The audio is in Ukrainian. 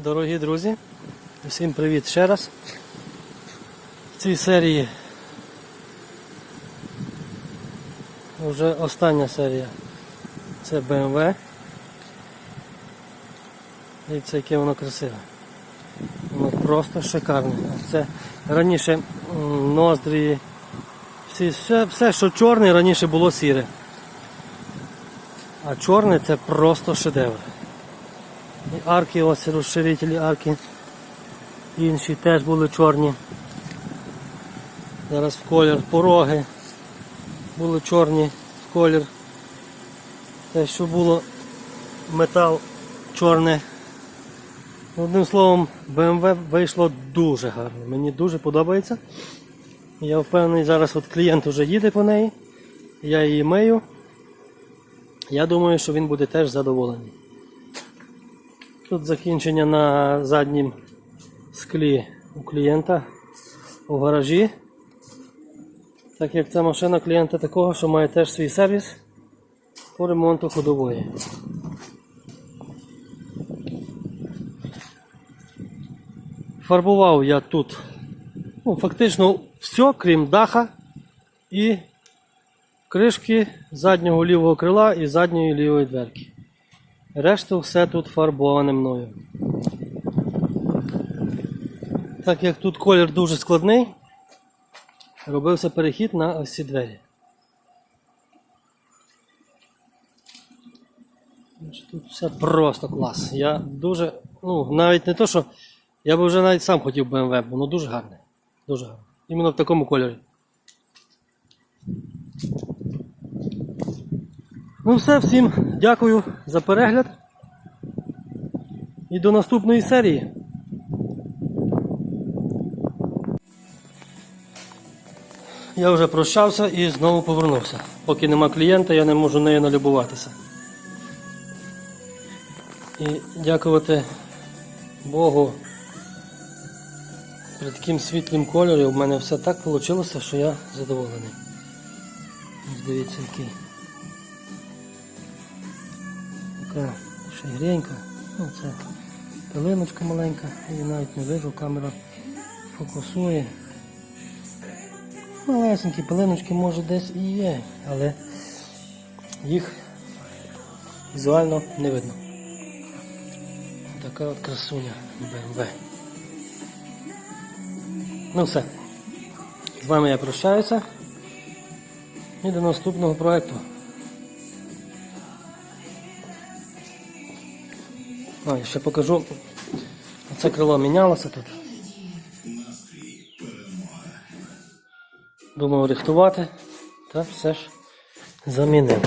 Дорогі друзі, всім привіт ще раз. В цій серії вже остання серія. Це BMW. Дивіться, яке воно красиве. Воно просто шикарне. Це раніше ноздрі, всі, все, все, що чорне, раніше було сіре. А чорне це просто шедевр. Арки, ось розширителі арки. Інші теж були чорні. Зараз в колір пороги були чорні в колір. Те, що було метал чорне. Одним словом, BMW вийшло дуже гарно. Мені дуже подобається. Я впевнений, зараз от клієнт вже їде по неї. Я її мию. Я думаю, що він буде теж задоволений. Тут закінчення на заднім склі у клієнта у гаражі. Так як це машина клієнта такого, що має теж свій сервіс по ремонту ходової. Фарбував я тут ну, фактично все, крім даха і кришки заднього лівого крила і задньої лівої дверки. Решту все тут фарбоване мною. Так як тут колір дуже складний, робився перехід на ось ці двері. Тут все просто клас. Я дуже, ну, навіть не то, що я би вже навіть сам хотів BMW, воно дуже гарне. Дуже гарне. Іменно в такому кольорі. Ну все, всім дякую за перегляд. І до наступної серії. Я вже прощався і знову повернувся. Поки нема клієнта, я не можу нею налюбуватися. І дякувати Богу. При таким світлим кольорі у мене все так вийшло, що я задоволений. Дивіться який. Така шагренька. Ну, це пилиночка маленька, я навіть не вижу, камера фокусує. Малесенькі пилиночки може десь і є, але їх візуально не видно. Така от красуня BMW. Ну все. З вами я прощаюся. І до наступного проєкту. А, я ще покажу. Це крило мінялося тут. Думав рихтувати, та все ж замінив.